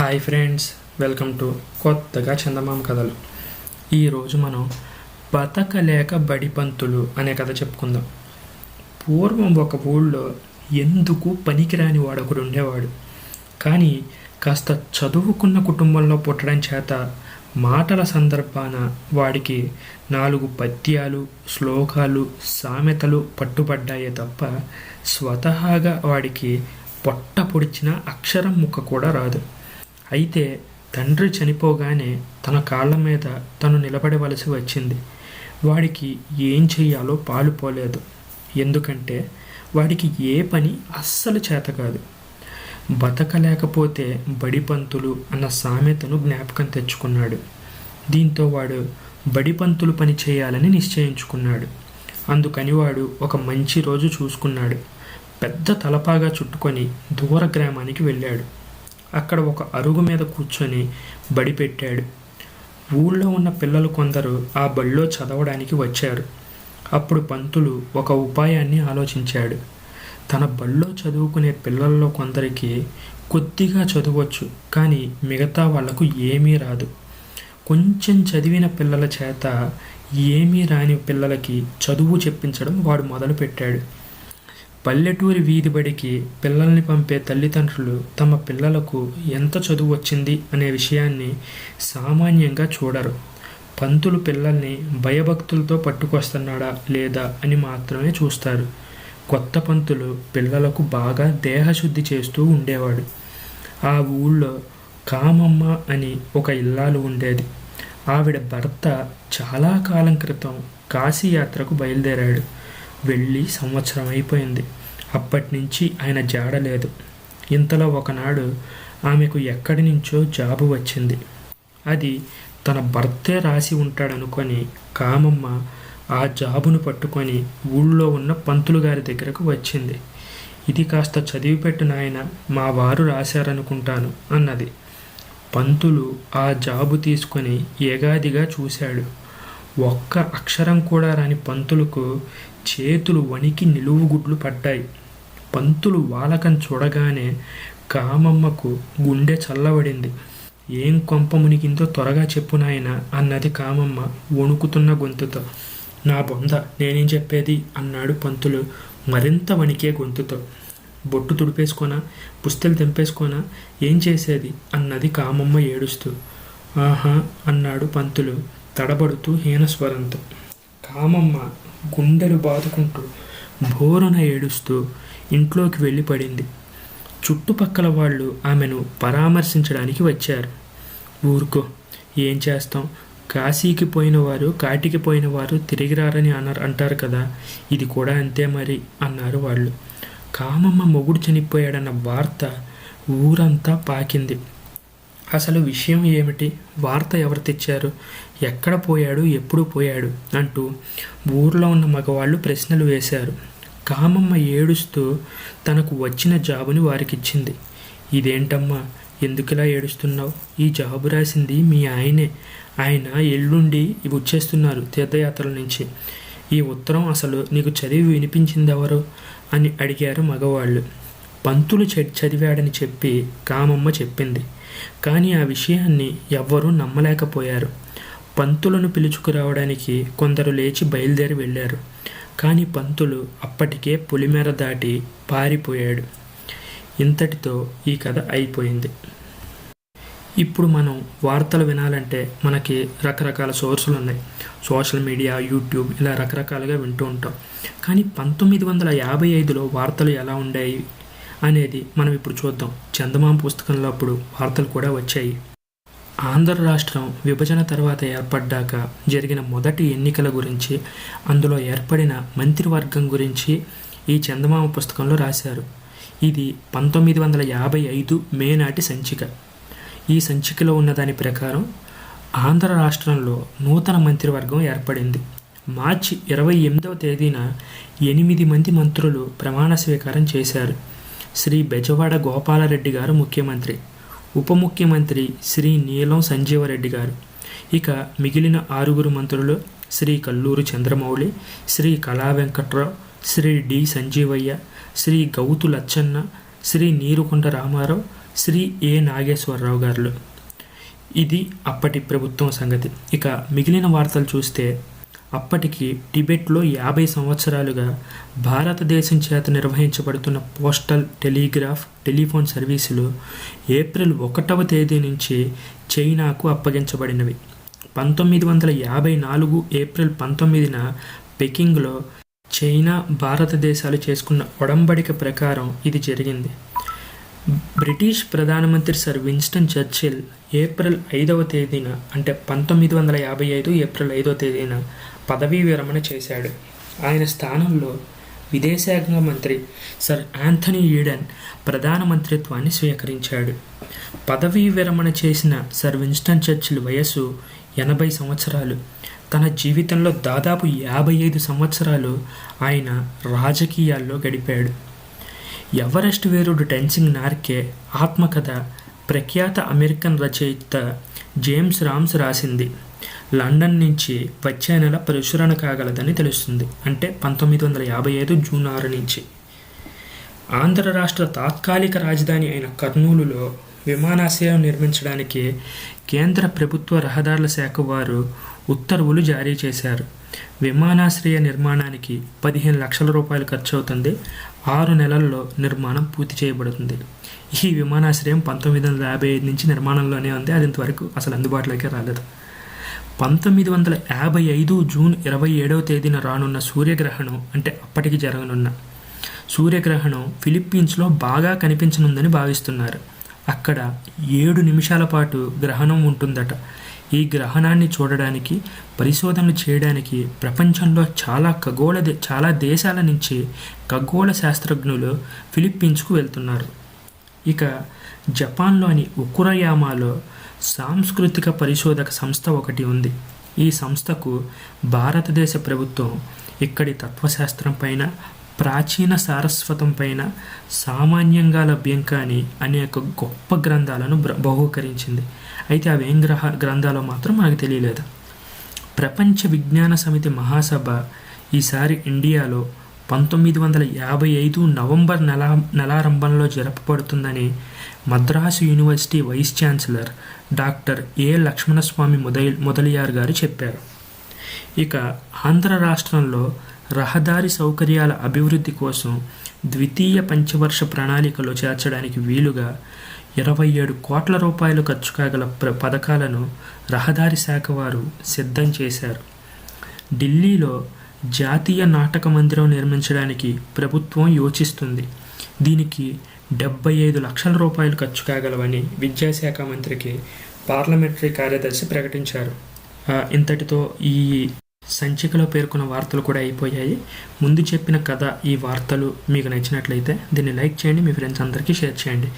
Hi friends welcome to కొత్తగా చందమామ కథలు. ఈరోజు మనం బతకలేక బడిపంతులు అనే కథ చెప్పుకుందాం. పూర్వం ఒక ఊళ్ళో ఎందుకు పనికిరాని వాడు ఒకడు ఉండేవాడు. కానీ కాస్త చదువుకున్న కుటుంబంలో పుట్టడం చేత మాటల సందర్భాన వాడికి నాలుగు పద్యాలు శ్లోకాలు సామెతలు పట్టుబడ్డాయే తప్ప స్వతహాగా వాడికి పొట్ట పొడిచిన అక్షరం ముక్క కూడా రాదు. అయితే తండ్రి చనిపోగానే తన కాళ్ళ మీద తను నిలబడవలసి వచ్చింది. వాడికి ఏం చెయ్యాలో పాలుపోలేదు ఎందుకంటే వాడికి ఏ పని అస్సలు చేత కాదు. బతకలేకపోతే బడిపంతులు అన్న సామెతను జ్ఞాపకం తెచ్చుకున్నాడు. దీంతో వాడు బడిపంతులు పని చేయాలని నిశ్చయించుకున్నాడు. అందుకని వాడు ఒక మంచి రోజు చూసుకున్నాడు. పెద్ద తలపాగా చుట్టుకొని దూర గ్రామానికి వెళ్ళాడు. అక్కడ ఒక అరుగు మీద కూర్చొని బడి పెట్టాడు. ఊళ్ళో ఉన్న పిల్లలు కొందరు ఆ బడిలో చదవడానికి వచ్చారు. అప్పుడు పంతులు ఒక ఉపాయాన్ని ఆలోచించాడు. తన బడిలో చదువుకునే పిల్లల్లో కొందరికి కొద్దిగా చదవచ్చు కానీ మిగతా వాళ్ళకు ఏమీ రాదు. కొంచెం చదివిన పిల్లల చేత ఏమీ రాని పిల్లలకి చదువు చెప్పించడం వాడు మొదలుపెట్టాడు. పల్లెటూరి వీధి బడికి పిల్లల్ని పంపే తల్లిదండ్రులు తమ పిల్లలకు ఎంత చదువు వచ్చింది అనే విషయాన్ని సామాన్యంగా చూడరు. పంతులు పిల్లల్ని భయభక్తులతో పట్టుకొస్తున్నాడా లేదా అని మాత్రమే చూస్తారు. కొత్త పంతులు పిల్లలకు బాగా దేహశుద్ధి చేస్తూ ఉండేవాడు. ఆ ఊళ్ళో కామమ్మ అని ఒక ఇల్లాలు ఉండేది. ఆవిడ భర్త చాలా కాలం క్రితం కాశీయాత్రకు బయలుదేరాడు. వెళ్ళి సంవత్సరం అయిపోయింది. అప్పటి నుంచి ఆయన జాడలేదు. ఇంతలో ఒకనాడు ఆమెకు ఎక్కడి నుంచో జాబు వచ్చింది. అది తన భర్తే రాసి ఉంటాడనుకొని కామమ్మ ఆ జాబును పట్టుకొని ఊళ్ళో ఉన్న పంతులు గారి దగ్గరకు వచ్చింది. ఇది కాస్త చదివి పెట్టు నాయన మా వారు రాశారనుకుంటాను అన్నది. పంతులు ఆ జాబు తీసుకొని ఏగాదిగా చూశాడు. ఒక్క అక్షరం కూడా రాని పంతులకు చేతులు వణికి నిలువుగుడ్లు పడ్డాయి. పంతులు వాలకం చూడగానే కామమ్మకు గుండె చల్లబడింది. ఏం కొంప మునిగిందో త్వరగా చెప్పు నాయన అన్నది కామమ్మ వణుకుతున్న గొంతుతో. నా బొంద నేనేం చెప్పేది? అన్నాడు పంతులు మరింత వణికే గొంతుతో. బొట్టు తుడిపేసుకోనా? పుస్తలు తెంపేసుకోనా? ఏం చేసేది? అన్నది కామమ్మ ఏడుస్తూ. ఆహా అన్నాడు పంతులు. తడబడుతూ హీనస్వరంతో కామమ్మ గుండెలు బాదుకుంటూ బోరున ఏడుస్తూ ఇంట్లోకి వెళ్ళి పడింది చుట్టుపక్కల వాళ్ళు ఆమెను పరామర్శించడానికి వచ్చారు. ఊరుకో ఏం చేస్తాం? కాశీకి పోయిన వారు కాటికి పోయిన వారు తిరిగి రారని అన్నారు అంటారు కదా ఇది కూడా అంతే మరి అన్నారు వాళ్ళు. కామమ్మ మొగుడు చనిపోయాడన్న వార్త ఊరంతా పాకింది. అసలు విషయం ఏమిటి? వార్త ఎవరు తెచ్చారు? ఎక్కడ పోయాడు? ఎప్పుడు పోయాడు? అంటూ ఊర్లో ఉన్న మగవాళ్ళు ప్రశ్నలు వేశారు. కామమ్మ ఏడుస్తూ తనకు వచ్చిన జాబుని వారికిచ్చింది. ఇదేంటమ్మా? ఎందుకులా ఏడుస్తున్నావు? ఈ జాబు రాసింది మీ ఆయనే. ఆయన ఎల్లుండి వచ్చేస్తున్నారు తీర్థయాత్రల నుంచి. ఈ ఉత్తరం అసలు నీకు చదివి వినిపించింది ఎవరు అని అడిగారు మగవాళ్ళు. పంతులు చదివాడని చెప్పి కామమ్మ చెప్పింది. కానీ ఆ విషయాన్ని ఎవ్వరూ నమ్మలేకపోయారు. పంతులను పిలుచుకురావడానికి కొందరు లేచి బయలుదేరి వెళ్ళారు. కానీ పంతులు అప్పటికే పులిమేర దాటి పారిపోయాడు. ఇంతటితో ఈ కథ అయిపోయింది. ఇప్పుడు మనం వార్తలు వినాలంటే మనకి రకరకాల సోర్సులు ఉన్నాయి. సోషల్ మీడియా యూట్యూబ్ ఇలా రకరకాలుగా వింటూ ఉంటాం. కానీ పంతొమ్మిది వందల యాభై ఐదులో వార్తలు ఎలా ఉండేవి అనేది మనం ఇప్పుడు చూద్దాం. చందమామ పుస్తకంలో అప్పుడు వార్తలు కూడా వచ్చాయి. ఆంధ్ర రాష్ట్రం విభజన తర్వాత ఏర్పడ్డాక జరిగిన మొదటి ఎన్నికల గురించి అందులో ఏర్పడిన మంత్రివర్గం గురించి ఈ చందమామ పుస్తకంలో రాశారు. ఇది పంతొమ్మిది వందల యాభై ఐదు మే నాటి సంచిక. ఈ సంచికలో ఉన్న దాని ప్రకారం ఆంధ్ర రాష్ట్రంలో నూతన మంత్రివర్గం ఏర్పడింది. మార్చి ఇరవై ఎనిమిదవ తేదీన ఎనిమిది మంది మంత్రులు ప్రమాణ స్వీకారం చేశారు. శ్రీ బెజవాడ గోపాలరెడ్డి గారు ముఖ్యమంత్రి. ఉప ముఖ్యమంత్రి శ్రీ నీలం సంజీవరెడ్డి గారు. ఇక మిగిలిన ఆరుగురు మంత్రులు శ్రీ కల్లూరు చంద్రమౌళి శ్రీ కళా వెంకట్రావు శ్రీ డి సంజీవయ్య శ్రీ గౌతు లచ్చన్న శ్రీ నీరుకొండ రామారావు శ్రీ ఏ నాగేశ్వరరావు గారు ఇది అప్పటి ప్రభుత్వం సంగతి. ఇక మిగిలిన వార్తలు చూస్తే అప్పటికి టిబెట్లో యాభై సంవత్సరాలుగా భారతదేశం చేత నిర్వహించబడుతున్న postal telegraph telephone services April ఒకటవ తేదీ నుంచి చైనాకు అప్పగించబడినవి. పంతొమ్మిది వందల యాభై నాలుగు ఏప్రిల్ పంతొమ్మిదిన పెకింగ్లో చైనా భారతదేశాలు చేసుకున్న ఒడంబడిక ప్రకారం ఇది జరిగింది. బ్రిటిష్ ప్రధానమంత్రి సర్ విన్స్టన్ చర్చిల్ ఏప్రిల్ ఐదవ తేదీన అంటే పంతొమ్మిది వందల యాభై ఐదు ఏప్రిల్ ఐదవ తేదీన పదవీ విరమణ చేశాడు. ఆయన స్థానంలో విదేశాంగ మంత్రి సర్ యాంథనీ ఈడెన్ ప్రధానమంత్రిత్వాన్ని స్వీకరించాడు. పదవీ విరమణ చేసిన సర్ విన్స్టన్ చర్చిల్ వయస్సు ఎనభై సంవత్సరాలు. తన జీవితంలో దాదాపు యాభై ఐదు సంవత్సరాలు ఆయన రాజకీయాల్లో గడిపాడు. ఎవరెస్ట్ వీరుడు టెన్సింగ్ నార్కే ఆత్మకథ ప్రఖ్యాత అమెరికన్ రచయిత జేమ్స్ రామ్స్ రాసింది. లండన్ నుంచి వచ్చే నెల ప్రచురణ కాగలదని తెలుస్తుంది. అంటే పంతొమ్మిది వందల యాభై ఐదు జూన్ ఆరు నుంచి. ఆంధ్ర రాష్ట్ర తాత్కాలిక రాజధాని అయిన కర్నూలులో విమానాశ్రయం నిర్మించడానికి కేంద్ర ప్రభుత్వ రహదారుల శాఖ వారు ఉత్తర్వులు జారీ చేశారు. విమానాశ్రయ నిర్మాణానికి పదిహేను లక్షల రూపాయలు ఖర్చు అవుతుంది ఆరు నెలల్లో నిర్మాణం పూర్తి చేయబడుతుంది. ఈ విమానాశ్రయం పంతొమ్మిది వందల యాభై ఐదు నుంచి నిర్మాణంలోనే ఉంది. అది ఇంతవరకు అసలు అందుబాటులోకి రాలేదు. పంతొమ్మిది వందల యాభై ఐదు జూన్ ఇరవై ఏడవ తేదీన రానున్న సూర్యగ్రహణం అంటే అప్పటికి జరగనున్న సూర్యగ్రహణం ఫిలిప్పీన్స్లో బాగా కనిపించనుందని భావిస్తున్నారు. అక్కడ ఏడు నిమిషాల పాటు గ్రహణం ఉంటుందట. ఈ గ్రహణాన్ని చూడడానికి పరిశోధనలు చేయడానికి ప్రపంచంలో చాలా ఖగోళ చాలా దేశాల నుంచి ఖగోళ శాస్త్రజ్ఞులు ఫిలిప్పీన్స్కు వెళ్తున్నారు. ఇక జపాన్లోని ఉకురయామాలో సాంస్కృతిక పరిశోధక సంస్థ ఒకటి ఉంది. ఈ సంస్థకు భారతదేశ ప్రభుత్వం ఇక్కడి తత్వశాస్త్రం పైన ప్రాచీన సారస్వతం పైన సామాన్యంగా లభ్యం కాని అనేక గొప్ప గ్రంథాలను బ్ర- బహూకరించింది. అయితే అవేం గ్రహ గ్రంథాలో మాత్రం మనకు తెలియలేదు. ప్రపంచ విజ్ఞాన సమితి మహాసభ ఈసారి ఇండియాలో పంతొమ్మిది వందల యాభై ఐదు నవంబర్ నెల నెలారంభంలో జరపబడుతుందని Madras university vice chancellor doctor A Lakshmanaswami Modali Mudaliar గారు చెప్పారు. ఇక ఆంధ్ర రాష్ట్రంలో రహదారి సౌకర్యాల అభివృద్ధి కోసం ద్వితీయ పంచవర్ష ప్రణాళికలో చేర్చడానికి వీలుగా ఇరవై ఏడు కోట్ల రూపాయలు ఖర్చు కాగల ప్ర పథకాలను రహదారి శాఖ వారు సిద్ధం చేశారు. ఢిల్లీలో జాతీయ నాటక మందిరం నిర్మించడానికి ప్రభుత్వం యోచిస్తుంది. దీనికి డెబ్బై ఐదు లక్షల రూపాయలు ఖర్చు కాగలవని విద్యాశాఖ మంత్రికి పార్లమెంటరీ కార్యదర్శి ప్రకటించారు. ఇంతటితో ఈ సంచికలో పేర్కొన్న వార్తలు కూడా అయిపోయాయి. ముందు చెప్పిన కథ ఈ వార్తలు మీకు నచ్చినట్లయితే దీన్ని లైక్ చేయండి మీ ఫ్రెండ్స్ అందరికీ షేర్ చేయండి.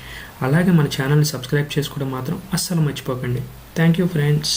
అలాగే మన ఛానల్ని సబ్స్క్రైబ్ చేసుకోవడం మాత్రం అస్సలు మర్చిపోకండి. Thank you friends.